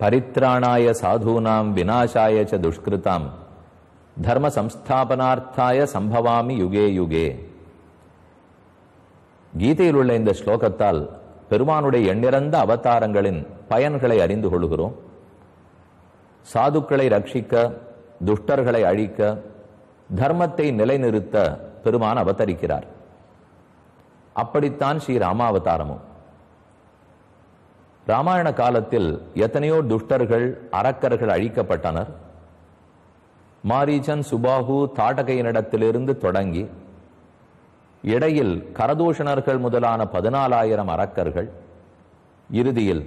பரித்ராணாய சாதூனாம் விநாசாய ச துஷ்கிருதாம் தர்ம சம்ஸ்தாபனார்த்தாய சம்பவாமி UK UK கீதையில் உள்ள இந்த ஸ்லோகத்தால் பெருமானுடைய எண்ணிறந்த அவதாரங்களின் பயன்களை அறிந்து கொள்கிறோம் சாதுக்களை ரட்சிக்க துஷ்டர்களை அழிக்க தர்மத்தை நிலைநிறுத்த பெருமான் அவதரிக்கிறார் அப்படித்தான் ஸ்ரீ ராமாவதாரமும் ராமாயண காலத்தில் எத்தனையோ துஷ்டர்கள் அரக்கர்கள் அழிக்கப்பட்டனர். மாரீச்சன் சுபாகு தாடகையினிடத்திலிருந்து தொடங்கி இடையில் கரதூஷணர்கள் முதலான பதினாலாயிரம் அரக்கர்கள் இறுதியில்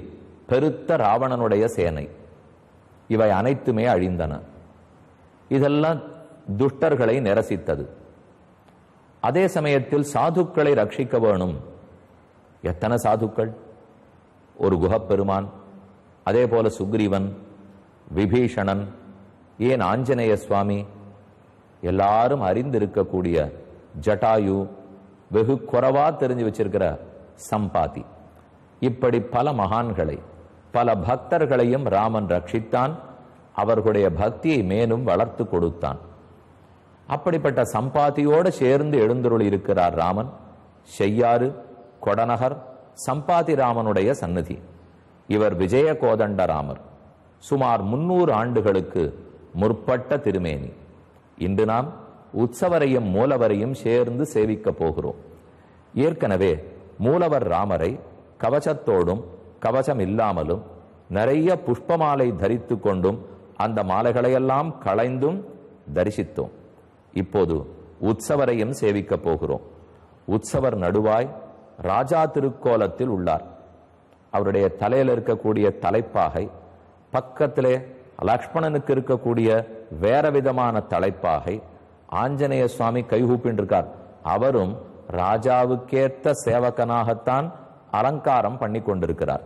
பெருத்த ராவணனுடைய சேனை இவை அனைத்துமே அழிந்தன. இதெல்லாம் துஷ்டர்களை நிரசித்தது. அதே சமயத்தில் சாதுக்களை ரட்சிக்க வேணும். எத்தனை சாதுக்கள்? ஒரு குகப்பெருமான் அதே போல சுக்ரீவன் விபீஷணன் ஏன் ஆஞ்சநேய சுவாமி எல்லாரும் அறிந்திருக்கக்கூடிய ஜட்டாயு வெகு குறைவா தெரிஞ்சு வச்சிருக்கிற சம்பாதி. இப்படி பல மகான்களை பல பக்தர்களையும் ராமன் ரட்சித்தான் அவர்களுடைய பக்தியை மேலும் வளர்த்து கொடுத்தான். அப்படிப்பட்ட சம்பாத்தியோடு சேர்ந்து எழுந்தருள் இருக்கிறார் ராமன் செய்யாறு கொடநகர் சம்பாதி ராமனுடைய இவர் விஜய கோதண்டராமர் சுமார் முன்னூறு ஆண்டுகளுக்கு முற்பட்ட திருமேனி. இன்று நாம் உற்சவரையும் மூலவரையும் சேர்ந்து சேவிக்க போகிறோம். ஏற்கனவே மூலவர் ராமரை கவசத்தோடும் கவசம் இல்லாமலும் நிறைய புஷ்பமாலை தரித்து கொண்டும் அந்த மாலைகளையெல்லாம் களைந்தும் தரிசித்தோம். இப்போது உற்சவரையும் சேவிக்க போகிறோம். உற்சவர் நடுவாய் ராஜா திருக்கோலத்தில் உள்ளார். அவருடைய தலையில் இருக்கக்கூடிய தலைப்பாகை பக்கத்திலே லக்ஷ்மணனுக்கு இருக்கக்கூடிய வேற விதமான தலைப்பாகை ஆஞ்சநேய சுவாமி கைகூப்பின்றிருக்கார் அவரும் ராஜாவுக்கேற்ற சேவகனாகத்தான் அலங்காரம் பண்ணி கொண்டிருக்கிறார்.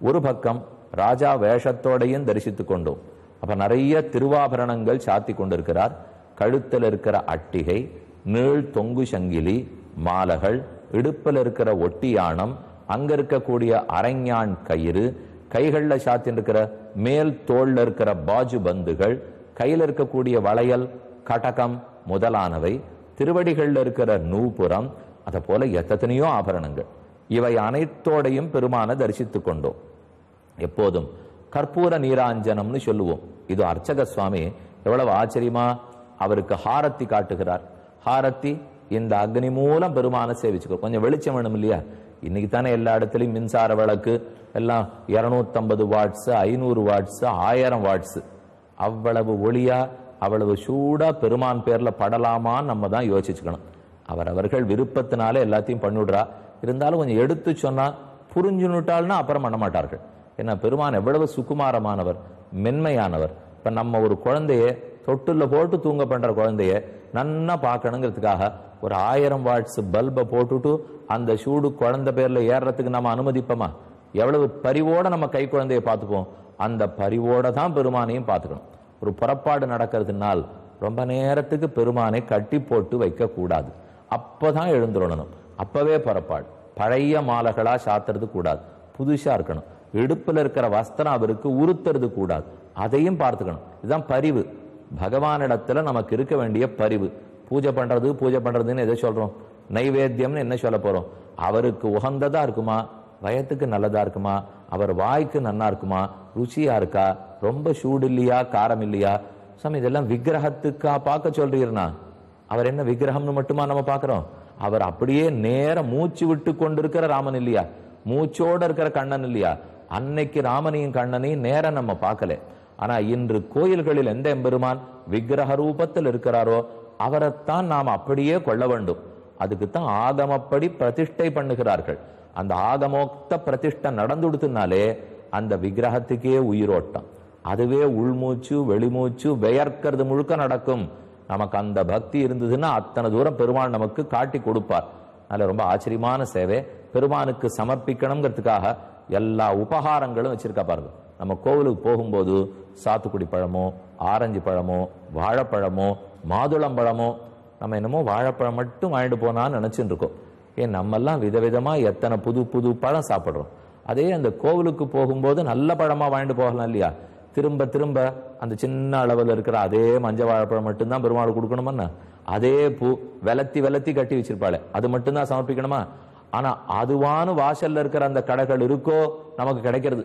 ஒரு பக்கம் ராஜா வேஷத்தோடையும் தரிசித்துக் கொண்டோம். அப்ப நிறைய திருவாபரணங்கள் சாத்தி கொண்டிருக்கிறார். கழுத்தில் இருக்கிற அட்டிகை நீள் தொங்கு சங்கிலி மாலைகள் இடுப்பில் இருக்கிற ஒட்டியானம் அங்க இருக்கக்கூடிய அரைஞான் கயிறு கைகளில் சாத்தின் இருக்கிற மேல் தோல்ல இருக்கிற பாஜு பந்துகள் கையில் இருக்கக்கூடிய வளையல் கடகம் முதலானவை திருவடிகளில் இருக்கிற நூபுரம் அதை போல எத்தனையோ ஆபரணங்கள். இவை அனைத்தோடையும் பெருமான தரிசித்துக் கொண்டோம். எப்போதும் கற்பூர நீராஞ்சனம்னு சொல்லுவோம். இது அர்ச்சக சுவாமி எவ்வளவு ஆச்சரியமா அவருக்கு ஹாரத்தி காட்டுகிறார். ஹாரத்தி இந்த அக்னி மூலம் பெருமான சேவிச்சுக்கோ கொஞ்சம் வெளிச்சம் வேணும் இல்லையா? இன்னைக்கு தானே எல்லா இடத்துலையும் மின்சார விளக்கு எல்லாம் இரநூத்தம்பது வாட்ஸ் ஐநூறு வாட்ஸ் ஆயிரம் வாட்ஸ் அவ்வளவு ஒளியா அவ்வளவு சூடா பெருமான் பேர்ல படலாமான்னு நம்ம தான் யோசிச்சுக்கணும். அவர் அவர்கள் விருப்பத்தினால எல்லாத்தையும் பண்ணிவிடுறா இருந்தாலும் கொஞ்சம் எடுத்து சொன்னா புரிஞ்சுனுட்டால்னா அப்புறம் பண்ண மாட்டார்கள். ஏன்னா பெருமான் எவ்வளவு சுகுமாரமானவர் மென்மையானவர். இப்ப நம்ம ஒரு குழந்தைய தொட்டில் போட்டு தூங்க பண்ற குழந்தைய நன்னா பார்க்கணுங்கிறதுக்காக ஒரு ஆயிரம் வாட்ஸ் பல்பை போட்டுட்டு அந்த சூடு குழந்தை பேர்ல ஏறுறதுக்கு நம்ம அனுமதிப்போமா? எவ்வளவு பரிவோட நம்ம கை குழந்தைய பார்த்துப்போம்? அந்த பரிவோட தான் பெருமானையும் பார்த்துக்கணும். ஒரு புறப்பாடு நடக்கிறதுனால் ரொம்ப நேரத்துக்கு பெருமானை கட்டி போட்டு வைக்க கூடாது. அப்பதான் எழுந்துடணும் அப்பவே புறப்பாடு. பழைய மாலைகளா சாத்துறது கூடாது. புதுசா இருக்கணும். இடுப்பில் இருக்கிற வஸ்திரம் அவருக்கு உறுத்துறது கூடாது. அதையும் பார்த்துக்கணும். இதுதான் பரிவு. பகவானிடத்துல நமக்கு இருக்க வேண்டிய பரிவு. பூஜை பண்றது பூஜை பண்றதுன்னு எதை சொல்றோம்? நைவேத்தியம்னு என்ன சொல்ல போறோம்? அவருக்கு உகந்ததா இருக்குமா? வயத்துக்கு நல்லதா இருக்குமா? அவர் வாய்க்கு நன்னா இருக்குமா? ருச்சியா இருக்கா? ரொம்ப சூடு இல்லையா? காரம் இல்லையா? சாமி இதெல்லாம் விக்கிரகத்துக்கா பார்க்க சொல்றீர்னா? அவர் என்ன விக்கிரகம்னு மட்டுமா நம்ம பார்க்கிறோம்? அவர் அப்படியே நேர மூச்சு விட்டு கொண்டிருக்கிற ராமன் இல்லையா? மூச்சோட இருக்கிற கண்ணன் இல்லையா? அன்னைக்கு ராமனையும் கண்ணனையும் நேரம் நம்ம பார்க்கல. ஆனா இன்று கோயில்களில் எந்த எம்பெருமான் விக்கிரக ரூபத்தில் இருக்கிறாரோ அவரைத்தான் நாம் அப்படியே கொள்ள வேண்டும். அதுக்குத்தான் ஆகமப்படி பிரதிஷ்டை பண்ணுகிறார்கள். அந்த ஆகமோக்த பிரதிஷ்டை நடந்துடுத்துனாலே அந்த விக்கிரகத்துக்கே உயிரோட்டம். அதுவே உள்மூச்சு வெளிமூச்சு வெயர்க்கிறது முழுக்க நடக்கும். நமக்கு அந்த பக்தி இருந்ததுன்னா அத்தனை தூரம் பெருமான் நமக்கு காட்டி கொடுப்பார். அதில் ரொம்ப ஆச்சரியமான சேவை. பெருமானுக்கு சமர்ப்பிக்கணுங்கிறதுக்காக எல்லா உபகாரங்களும் வச்சிருக்கா பாருங்க. நம்ம கோவிலுக்கு போகும்போது சாத்துக்குடி பழமோ ஆரஞ்சு பழமோ வாழைப்பழமோ மாதுளம்பழமோ நம்ம என்னமோ வாழைப்பழம் மட்டும் வாங்கிட்டு போனான்னு நினச்சிட்டு இருக்கோம். ஏன் நம்மெல்லாம் விதவிதமாக எத்தனை புது புது பழம் சாப்பிட்றோம். அதே அந்த கோவிலுக்கு போகும்போது நல்ல பழமாக வாங்கிட்டு போகலாம் இல்லையா? திரும்ப திரும்ப அந்த சின்ன அளவில் இருக்கிற அதே மஞ்சள் வாழைப்பழம் மட்டும்தான் பெருமாள் கொடுக்கணுமா அதே பூ வெலத்தி வெலத்தி கட்டி வச்சிருப்பாளே அது மட்டும்தான் சமர்ப்பிக்கணுமா? ஆனால் அதுவான வாசலில் இருக்கிற அந்த கடைகள் இருக்கோ நமக்கு கிடைக்கிறது.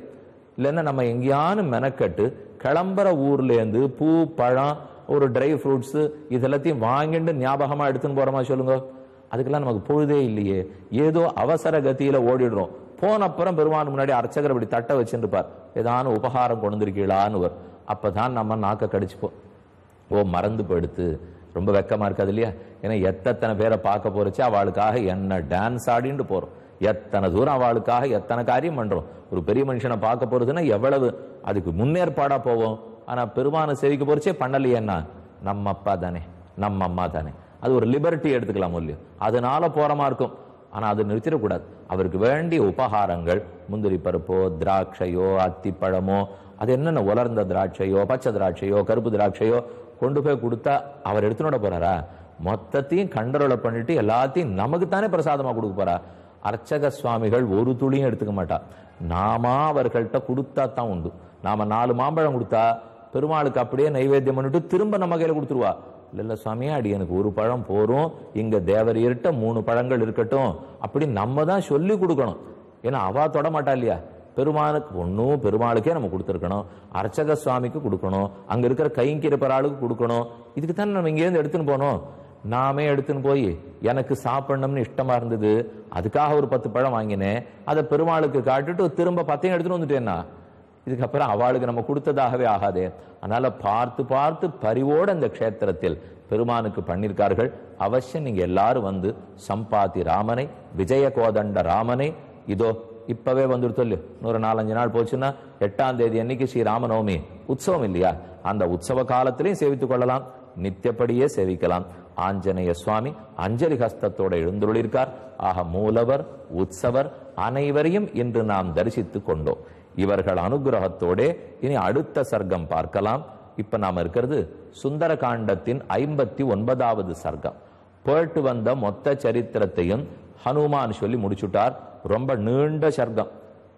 இல்லைன்னா நம்ம எங்கேயானு மெனக்கட்டு கிளம்புற ஊர்லேருந்து பூ பழம் ஒரு ட்ரை ஃப்ரூட்ஸு இதெல்லாத்தையும் வாங்கிட்டு ஞாபகமாக எடுத்துன்னு போகிறோமா சொல்லுங்க. அதுக்கெல்லாம் நமக்கு பொழுதே இல்லையே. ஏதோ அவசர கத்தியில் ஓடிடுறோம். போன அப்புறம் பெருமான் முன்னாடி அர்ச்சகர் இப்படி தட்டை வச்சுருப்பார் ஏதான உபகாரம் கொண்டு வந்திருக்கீங்களான்னு வரும் அப்பதான் நம்ம நாக்க கடிச்சுப்போம் ஓ மறந்து போயிடுத்து ரொம்ப வெக்கமாக இருக்காது இல்லையா? ஏன்னா எத்தனை பேரை பார்க்க போறச்சு அவளுக்காக என்ன டான்ஸ் ஆடின்னு போகிறோம் எத்தனை தூரம் அவளுக்காக எத்தனை காரியம் பண்றோம்? ஒரு பெரிய மனுஷனை பார்க்க போறதுன்னா எவ்வளவு? அதுக்கு முன்னேற்பாடா போவோம். ஆனா பெருமான சேவிக்க போறச்சே பண்ணலையேன்னா நம்ம அப்பா தானே. நம்ம அம்மா தானே. அது ஒரு லிபர்ட்டி எடுத்துக்கலாம் இல்லையோ அதனால போறமா இருக்கும். ஆனா அது நிறுத்திடக்கூடாது. அவருக்கு வேண்டிய உபகாரங்கள் முந்திரி பருப்போ திராட்சையோ அத்திப்பழமோ அது என்னென்ன உலர்ந்த திராட்சையோ பச்சை திராட்சையோ கருப்பு திராட்சையோ கொண்டு போய் கொடுத்தா அவர் எடுத்துனோட போறாரா? மொத்தத்தையும் கண்டரோல பண்ணிட்டு எல்லாத்தையும் நமக்கு தானே பிரசாதமா கொடுக்க போறா? அர்ச்சக சுவாமிகள் ஒரு துளியும் எடுத்துக்க மாட்டா. நாம அவர்கள்ட்ட கொடுத்தா தான் உண்டு. நாம நாலு மாம்பழம் கொடுத்தா பெருமாளுக்கு அப்படியே நைவேத்தியம் பண்ணிட்டு திரும்ப நம்ம கையில் கொடுத்துருவா. இல்ல இல்ல சுவாமியா அடி எனக்கு ஒரு பழம் போரும் இங்க இருட்ட மூணு பழங்கள் இருக்கட்டும். அப்படி நம்ம தான் சொல்லி கொடுக்கணும். ஏன்னா அவா தொட மாட்டா இல்லையா? பெருமானுக்கு ஒன்றும் பெருமாளுக்கே நம்ம கொடுத்துருக்கணும். அர்ச்சக சுவாமிக்கு கொடுக்கணும். அங்க இருக்கிற கைங்கிருப்பற ஆளுக்கு கொடுக்கணும். இதுக்கு தானே நம்ம இங்கேருந்து எடுத்துன்னு போனோம். நாமே எடுத்துன்னு போய் எனக்கு சாப்பிடணும்னு இஷ்டமா இருந்தது அதுக்காக ஒரு பத்து பழம் வாங்கினேன் அதை பெருமாளுக்கு காட்டுட்டு திரும்ப பத்தையும் எடுத்துன்னு வந்துட்டேன்னா இதுக்கப்புறம் அவளுக்கு நம்ம கொடுத்ததாகவே ஆகாதே. அதனால பார்த்து பார்த்து பரிவோடு இந்த க்ஷேத்திரத்தில் பெருமானுக்கு பண்ணியிருக்கார்கள் அவசியம் நீங்க எல்லாரும் வந்து சம்பாத்தி ராமனை விஜய கோதண்ட ராமனை இதோ இப்பவே வந்துட்டு சொல்லு. இன்னொரு நாலஞ்சு நாள் போச்சுன்னா எட்டாம் தேதி அன்னைக்கு ஸ்ரீ ராமநவமி உற்சவம் இல்லையா? அந்த உற்சவ காலத்திலையும் சேவித்துக் கொள்ளலாம் நித்தியப்படியே சேவிக்கலாம். ஆஞ்சநேய சுவாமி அஞ்சலி ஹஸ்தத்தோட எழுந்துள்ளிருக்கார் ஆக மூலவர் உற்சவர் அனைவரையும் இன்று நாம் தரிசித்துக் கொண்டோம். இவர்கள் அனுகிரகத்தோட இனி அடுத்த சர்க்கம் பார்க்கலாம். இப்ப நாம் இருக்கிறது சுந்தர காண்டத்தின் ஐம்பத்தி ஒன்பதாவது சர்க்கம். போயிட்டு வந்த மொத்த சரித்திரத்தையும் ஹனுமான் சொல்லி முடிச்சுட்டார். ரொம்ப நீண்ட சர்க்கம்.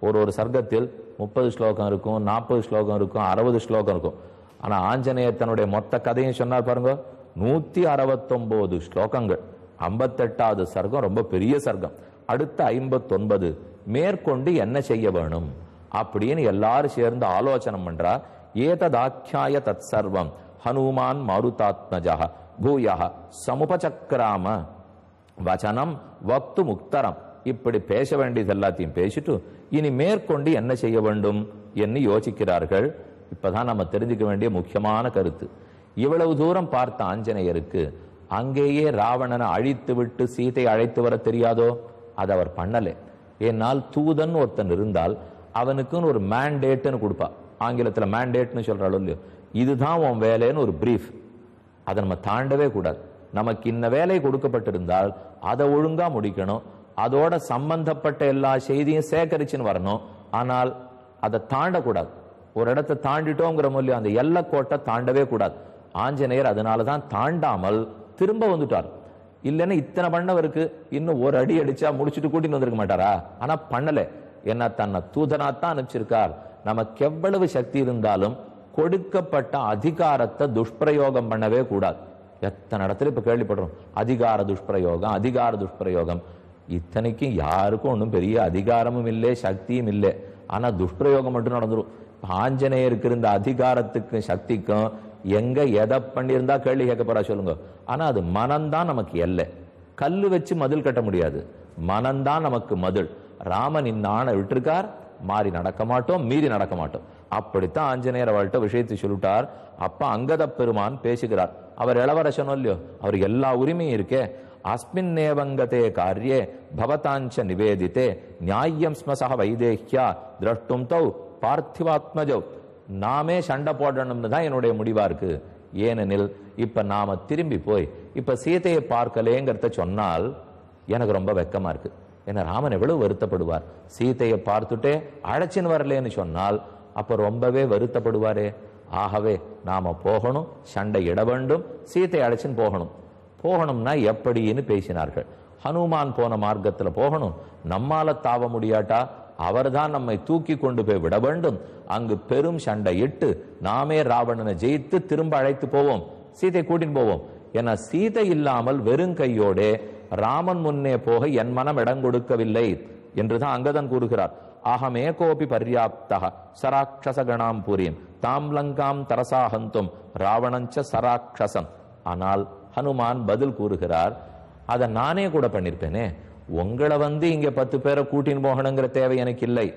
ஒரு ஒரு சர்க்கத்தில் முப்பது ஸ்லோகம் இருக்கும் நாற்பது ஸ்லோகம் இருக்கும் அறுபது ஸ்லோகம் இருக்கும். ஆனா ஆஞ்சநேயர் தன்னுடைய மொத்த கதையும் சொன்னார் பாருங்க. நூத்தி அறுபத்தொன்பது ஸ்லோகங்கள். ஐம்பத்தெட்டாவது சர்க்கம் ரொம்ப பெரிய சர்க்கம். அடுத்த ஐம்பத்தொன்பது மேற்கொண்டு என்ன செய்ய வேணும்? அப்படின்னு எல்லாரும் சேர்ந்து ஆலோசனை பண்றா. ஏததாக்கியாய தத் சர்வம் ஹனுமான் மாருதாத்மஜா பூயா சமுபசக்கராம வச்சனம் வக்து முக்தரம். இப்படி பேச வேண்டியது எல்லாத்தையும் பேசிட்டு இனி மேற்கொண்டு என்ன செய்ய வேண்டும்? என்று யோசிக்கிறார்கள். இப்பதான் நம்ம தெரிஞ்சுக்க வேண்டிய முக்கியமான கருத்து. இவ்வளவு தூரம் பார்த்த ஆஞ்சநேயருக்கு அங்கேயே ராவணனை அழித்து விட்டு சீதை அழைத்து வர தெரியாதோ? அதை அவர் பண்ணலை. என்னால் தூதன் ஒருத்தன் இருந்தால் அவனுக்குன்னு ஒரு மேண்டேட்னு கொடுப்பா. ஆங்கிலத்தில் மேண்டேட்னு சொல்கிறாளோ இல்லையோ? இதுதான் உன் வேலைன்னு ஒரு பிரீஃப் அதை நம்ம தாண்டவே கூடாது. நமக்கு இந்த வேலை கொடுக்கப்பட்டிருந்தால் அதை ஒழுங்காக முடிக்கணும். அதோட சம்பந்தப்பட்ட எல்லா செய்தியும் சேகரிச்சுன்னு வரணும். ஆனால் அதை தாண்டக்கூடாது. ஒரு இடத்த தாண்டிட்டோங்கிற மூலியம் அந்த எல்லைக்கோட்டை தாண்டவே கூடாது. ஆஞ்சநேயர் அதனால தான் தாண்டாமல் திரும்ப வந்துட்டார். இல்லைன்னா இத்தனை பண்ணவருக்கு இன்னும் ஒரு அடி அடிச்சா முடிச்சுட்டு கூட்டின்னு வந்திருக்க மாட்டாரா? ஆனா பண்ணல. என்ன தன்னை தூதனாத்தான் அனுப்பிச்சிருக்கார். நமக்கு எவ்வளவு சக்தி இருந்தாலும் கொடுக்கப்பட்ட அதிகாரத்தை துஷ்பிரயோகம் பண்ணவே கூடாது. எத்தனை இடத்துல இப்ப கேள்விப்படுறோம். அதிகார துஷ்பிரயோகம் அதிகார துஷ்பிரயோகம். இத்தனைக்கும் யாருக்கும் ஒன்றும் பெரிய அதிகாரமும் இல்லை சக்தியும் இல்லை. ஆனா துஷ்பிரயோகம் மட்டும் நடந்துரும். ஆஞ்சநேயருக்கு இருந்த அதிகாரத்துக்கும் சக்திக்கும் எங்க எதை பண்ணியிருந்தா கேள்வி கேட்க போறா சொல்லுங்க. ஆனா அது மனம்தான் நமக்கு எல்லை. கல்லு வச்சு மதில் கட்ட முடியாது. மனம்தான் நமக்கு மதில். ராமன் இன்னான விட்டுருக்கார். மாறி நடக்க மாட்டோம் மீறி நடக்க மாட்டோம். அப்படித்தான் ஆஞ்சநேயர் அவள்கிட்ட விஷயத்தை சொல்லிட்டார் அப்ப அங்கத பெருமான் பேசுகிறார். அவர் இளவரசனோ இல்லையோ? அவருக்கு எல்லா உரிமையும் இருக்கே. அஸ்மின் நேவங்கதே காரியே பவதாஞ்ச நிவேதித்தே நியாயம் ஸ்மசக வைதேஹ்யா திரஷ்டும் தௌ பார்த்திவாத்மஜௌ. நாமே சண்டை போடணும்னு தான் என்னுடைய முடிவா இருக்கு. ஏனெனில் இப்ப நாம திரும்பி போய் இப்ப சீதையை பார்க்கலேங்கிறத சொன்னால் எனக்கு ரொம்ப வெக்கமா இருக்கு. ஏன்னா ராமன் எவ்வளவு வருத்தப்படுவார். சீதையை பார்த்துட்டே அழைச்சின்னு வரலேன்னு சொன்னால் அப்ப ரொம்பவே வருத்தப்படுவாரே. ஆகவே நாம போகணும் சண்டை இட வேண்டும் சீத்தை அழைச்சின்னு போகணும். போகணும்னா எப்படின்னு பேசினார்கள். ஹனுமான் போன மார்க்கத்தில் போகணும். நம்மால தாவ முடியாட்டா? அவர்தான் நம்மை தூக்கி கொண்டு போய் விட வேண்டும். அங்கு பெரும் சண்டையிட்டு நாமே ராவணனை ஜெயித்து திரும்ப அழைத்து போவோம். சீதை கூட்டின்னு போவோம். என சீதை இல்லாமல் வெறும் கையோடே ராமன் முன்னே போக என் மனம் இடம் கொடுக்கவில்லை என்றுதான் அங்கதன் கூறுகிறார். அகமே கோபி பர்யாப்தக சராட்சச கணாம் புரியும் தாம் லங்காம் தரசாகந்தும் ராவணஞ்ச சராட்சசம். ஆனால் ஹனுமான் பதில் கூறுகிறார் அதை நானே கூட பண்ணியிருப்பேனே உங்களை வந்து இங்க பத்து பேரை கூட்டின்னு போகணுங்கிற தேவை எனக்கு இல்லை.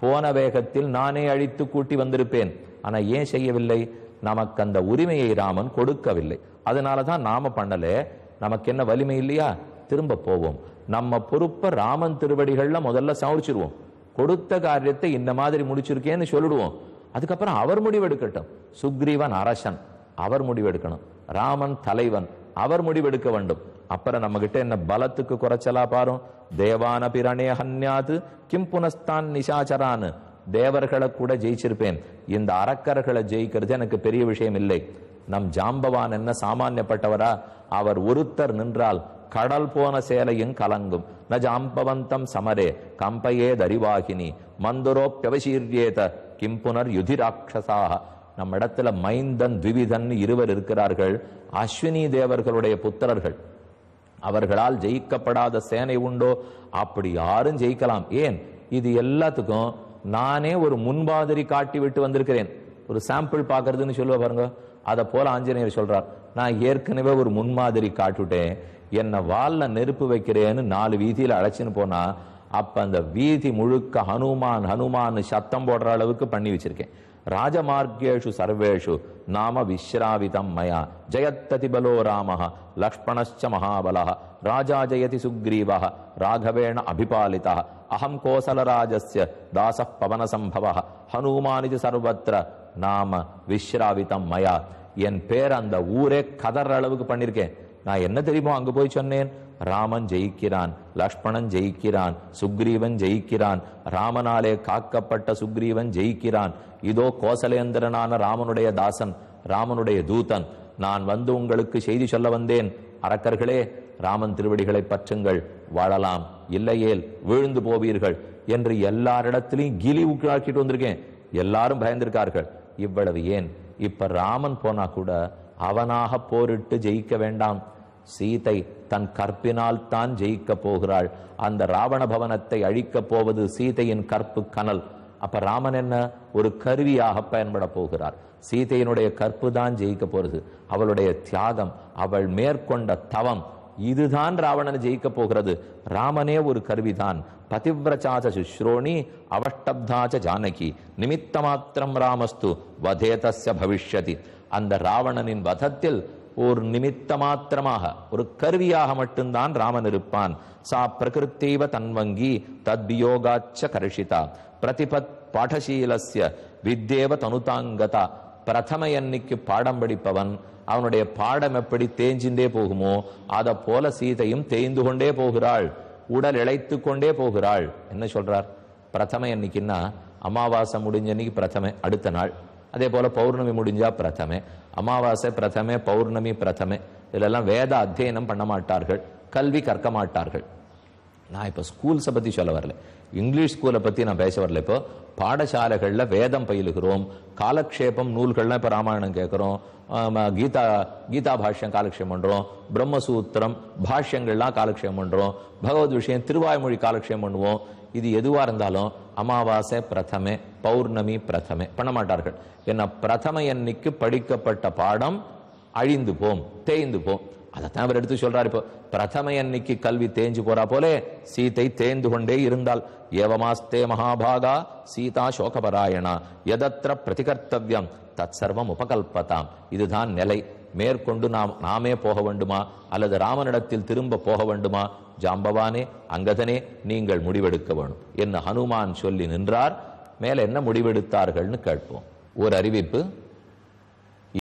போன வேகத்தில் நானே அழித்து கூட்டி வந்திருப்பேன். ஆனா ஏன் செய்யவில்லை? நமக்கு அந்த உரிமையை ராமன் கொடுக்கவில்லை. அதனால தான் நாம பண்ணல. நமக்கு என்ன வலிமை இல்லையா? திரும்ப போவோம். நம்ம பொறுப்பை ராமன் திருவடிகள்ல முதல்ல சமரிச்சிருவோம். கொடுத்த காரியத்தை இந்த மாதிரி முடிச்சிருக்கேன்னு சொல்லிடுவோம். அதுக்கப்புறம் அவர் முடிவெடுக்கட்டும். சுக்ரீவன் அரசன். அவர் முடிவெடுக்கணும். ராமன் தலைவன். அவர் முடிவெடுக்க வேண்டும். அப்புறம் நம்மகிட்ட என்ன பலத்துக்கு குறைச்சலா பாரும் தேவான பிரணே ஹன்யாது கிம் புனஸ்தான் நிசாச்சரான்னு தேவர்களை கூட ஜெயிச்சிருப்பேன். இந்த அரக்கர்களை ஜெயிக்கிறது எனக்கு பெரிய விஷயம் இல்லை. நம் ஜாம்பவான் என்ன சாமானியப்பட்டவரா? அவர் ஒருத்தர் நின்றால் கடல் போன சேலையும் கலங்கும். ந ஜாம்பவந்தம் சமரே கம்பையே தரிவாகினி மந்துரோப்பியவசீர்யேத கிம் புனர் யுதிராட்சசாக. நம்ம இடத்துல மைந்தன் திவிதன் இருவர் இருக்கிறார்கள். அஸ்வினி தேவர்களுடைய புத்திரர்கள். அவர்களால் ஜெயிக்கப்படாத சேனை உண்டோ? அப்படி யாரும் ஜெயிக்கலாம். ஏன்? இது எல்லாத்துக்கும் நானே ஒரு முன்மாதிரி காட்டி விட்டு வந்திருக்கிறேன். ஒரு சாம்பிள் பார்க்கறதுன்னு சொல்லுவ பாருங்க. அதை போல ஆஞ்சநேயர் சொல்றார் நான் ஏற்கனவே ஒரு முன்மாதிரி காட்டுட்டேன் என்னை வால்ல நெருப்பு வைக்கிறேன்னு நாலு வீதியில அழைச்சின்னு போனா அப்ப அந்த வீதி முழுக்க ஹனுமான் ஹனுமான் சத்தம் போடுற அளவுக்கு பண்ணி வச்சிருக்கேன். ராஜமார்க்கேஷு சர்வேஷு நாம விஸ்ராவிதம் மயா ஜயத்ததி பலோ ராம லக்ஷ்மணச்ச மகாபல ராஜா ஜயதி சுக்ரீவ ராகவேண அபிபாலித அகம் கோசலராஜஸ்ய தாச பவனசம்பவ ஹனுமானிஜ ஹனுமானிது சர்வத்திர நாம விஸ்ராவிதம் மயா என் பேர் அந்த ஊரே கதற அளவுக்கு பண்ணியிருக்கேன் நான் என்ன தெரியுமோ அங்கே போய் சொன்னேன். ராமன் ஜெயிக்கிறான் லக்ஷ்மணன் ஜெயிக்கிறான் சுக்ரீவன் ஜெயிக்கிறான் ராமனாலே காக்கப்பட்ட சுக்ரீவன் ஜெயிக்கிறான். இதோ கோசலேந்திரனான ராமனுடைய தாசன் ராமனுடைய தூதன். நான் வந்து உங்களுக்கு செய்தி சொல்ல வந்தேன். அரக்கர்களே ராமன் திருவடிகளை பற்றுங்கள். வாழலாம். இல்லையேல் விழுந்து போவீர்கள் என்று எல்லாரிடத்திலையும் கிலி உக்காக்கிட்டு வந்திருக்கேன். எல்லாரும் பயந்திருக்கார்கள். இவ்வளவு ஏன்? இப்ப ராமன் போனா கூட அவனாக போரிட்டு ஜெயிக்க வேண்டாம். சீதை தன் கற்பினால் தான் ஜெயிக்க போகிறாள். அந்த ராவண பவனத்தை அழிக்கப் போவது சீதையின் கற்பு கனல். அப்ப ராமன் என்ன? ஒரு கருவியாக பயன்பட போகிறார். சீதையினுடைய கற்பு தான் ஜெயிக்க போறது அவளுடைய தியாகம் அவள் மேற்கொண்ட தவம் இதுதான் ராவணன் ஜெயிக்க போகிறது. ராமனே ஒரு கருவிதான். பதிவிரச்சாச்ச சுஸ்ரோணி அவஷ்டப்தாச்ச ஜானகி. நிமித்த மாத்திரம் ராமஸ்து வதேதஸ்ய பவிஷ்யதி. அந்த ராவணனின் வதத்தில் ஓர் நிமித்த மாத்திரமாக ஒரு கருவியாக மட்டும்தான் ராமன் இருப்பான். சா பிரகிருத்தீவ தன்வங்கி தத்வியோகாச்ச கர்ஷிதா. பிரதிபத் பாடசீலசிய வித்யேவ தனுதாங்கதா. பிரதம எண்ணிக்கு பாடம் படிப்பவன் அவனுடைய பாடம் எப்படி தேஞ்சின்றே போகுமோ அதை போல சீதையும் தேய்ந்து கொண்டே போகிறாள். உடல் இழைத்து கொண்டே போகிறாள். என்ன சொல்றார்? பிரதம என்னைக்குன்னா அமாவாசை முடிஞ்ச அன்னைக்கு பிரதமை அடுத்த நாள். அதே போல பௌர்ணமி முடிஞ்சா பிரதமை. அமாவாசை பிரதமே பௌர்ணமி பிரதமே. இதெல்லாம் வேத அத்தியனம் பண்ண மாட்டார்கள். கல்வி கற்க மாட்டார்கள். நான் இப்போ ஸ்கூல்ஸை பற்றி சொல்ல வரல. இங்கிலீஷ் ஸ்கூலை பற்றி நான் பேச வரல. இப்போ பாடசாலைகளில் வேதம் பயிலுகிறோம். காலக்ஷேபம் நூல்கள்லாம் இப்போ ராமாயணம் கேட்குறோம். கீதா கீதா பாஷ்யம் காலக்ஷேபம் பண்ணுறோம் பிரம்மசூத்திரம் பாஷ்யங்கள்லாம் காலக்ஷேபம் பண்ணுறோம் பகவத் விஷயம் திருவாய்மொழி காலக்ஷேபம் பண்ணுவோம். இது எதுவாக இருந்தாலும் அமாவாசை பிரதமே பௌர்ணமி பிரதமே பண்ண மாட்டார்கள். என்ன பிரதம எண்ணிக்கு படிக்கப்பட்ட பாடம் அழிந்து போம் தேய்ந்து போம். அதைத்தான் அவர் எடுத்து சொல்றாரு இப்போ. பிரதம எண்ணிக்கு கல்வி தேஞ்சு போறா போலே சீதை தேய்ந்து கொண்டே இருந்தால் ஏவமாஸ்தே மகாபாகா சீதா சோகபராயணா எதத்திர பிரதிகர்த்தவியம் தத் சர்வம் உபகல்பதாம். இதுதான் நிலை. மேற்கொண்டு நாம் நாமே போக வேண்டுமா? அல்லது ராமனிடத்தில் திரும்ப போக வேண்டுமா? ஜாம்பவானே அங்கதனே நீங்கள் முடிவெடுக்க வேணும். என்ன ஹனுமான் சொல்லி நின்றார்? மேல என்ன முடிவெடுத்தார்கள்னு கேட்போம். ஒரு அறிவிப்பு.